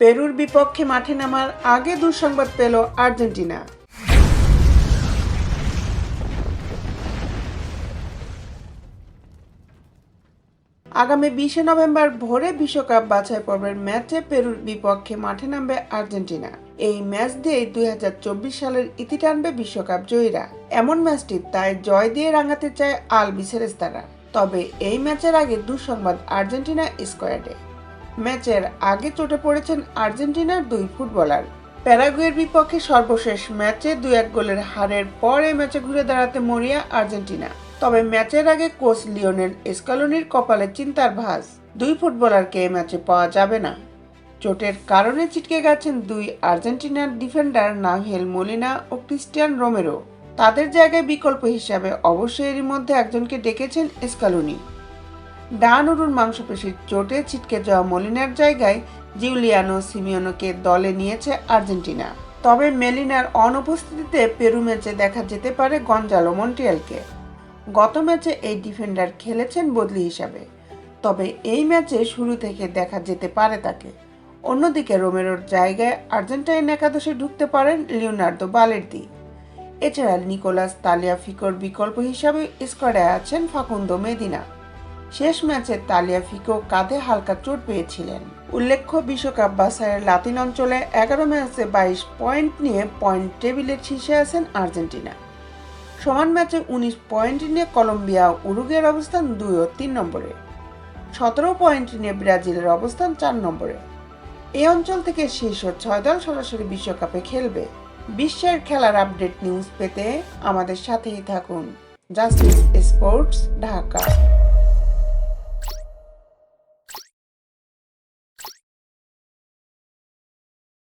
পেরুর বিপক্ষে মাঠে নামার আগে দুঃসংবাদ পেল আর্জেন্টিনা। আগামী বিশে নভেম্বর ভোরে বিশ্বকাপ বাছাই পর্বের ম্যাচে পেরুর বিপক্ষে মাঠে নামবে আর্জেন্টিনা। এই ম্যাচ দিয়ে দুই সালের ইতি টানবে বিশ্বকাপ জয়ীরা। এমন ম্যাচটি তাই জয় দিয়ে রাঙাতে চায় আল বিসেরেস্তারা তবে এই ম্যাচের আগে দুঃসংবাদ আর্জেন্টিনা স্কোয়াডে। ম্যাচের আগে চোটে পড়েছেন আর্জেন্টিনার দুই ফুটবলার। প্যারাগুয়ের বিপক্ষে সর্বশেষ ম্যাচে দুই এক গোলের হারের পর এই ম্যাচে ঘুরে দাঁড়াতে মরিয়া আর্জেন্টিনা। তবে ম্যাচের আগে কোচ লিওনেল স্কালোনির কপালে চিন্তার ভাঁজ। দুই ফুটবলারকে এই ম্যাচে পাওয়া যাবে না। চোটের কারণে ছিটকে গেছেন দুই আর্জেন্টিনার ডিফেন্ডার নাভেল মলিনা ও ক্রিস্টিয়ান রোমেরো। তাদের জায়গায় বিকল্প হিসাবে অবশ্যই এরই মধ্যে একজনকে ডেকেছেন স্কালোনি ডান উরুর মাংসপেশির চোটে ছিটকে যাওয়া মলিনার জায়গায় জিউলিয়ানো সিমিওনোকে দলে নিয়েছে আর্জেন্টিনা। তবে মেলিনার অনুপস্থিতিতে পেরু ম্যাচে দেখা যেতে পারে গঞ্জালো মন্টিয়ালকে গত ম্যাচে এই ডিফেন্ডার খেলেছেন বদলি হিসাবে। তবে এই ম্যাচে শুরু থেকে দেখা যেতে পারে তাকে। অন্যদিকে রোমেরোর জায়গায় আর্জেন্টাইন একাদশে ঢুকতে পারেন লিওনার্দো বালের্দি। এছাড়া নিকোলাস তালিয়াফিকোর বিকল্প হিসাবে স্কোয়াডে আছেন ফাকুন্দো মেদিনা। শেষ ম্যাচে তালিয়া ফিকো কাঁধে হালকা চোট পেয়েছিলেন। উল্লেখ্য, বিশ্বকাপ বাছাইয়ের লাতিন অঞ্চলে এগারো ম্যাচে বাইশ পয়েন্ট নিয়ে পয়েন্ট টেবিলের শীর্ষে আছেন আর্জেন্টিনা। সমান ম্যাচে উনিশ পয়েন্ট নিয়ে কলম্বিয়া উরুগের অবস্থান দুই ও তিন নম্বরে। সতেরো পয়েন্ট নিয়ে ব্রাজিলের অবস্থান চার নম্বরে। এই অঞ্চল থেকে শীর্ষ ছয় দল সরাসরি বিশ্বকাপে খেলবে। বিশ্বের খেলার আপডেট নিউজ পেতে আমাদের সাথেই থাকুন। Justice Sports, Dhaka.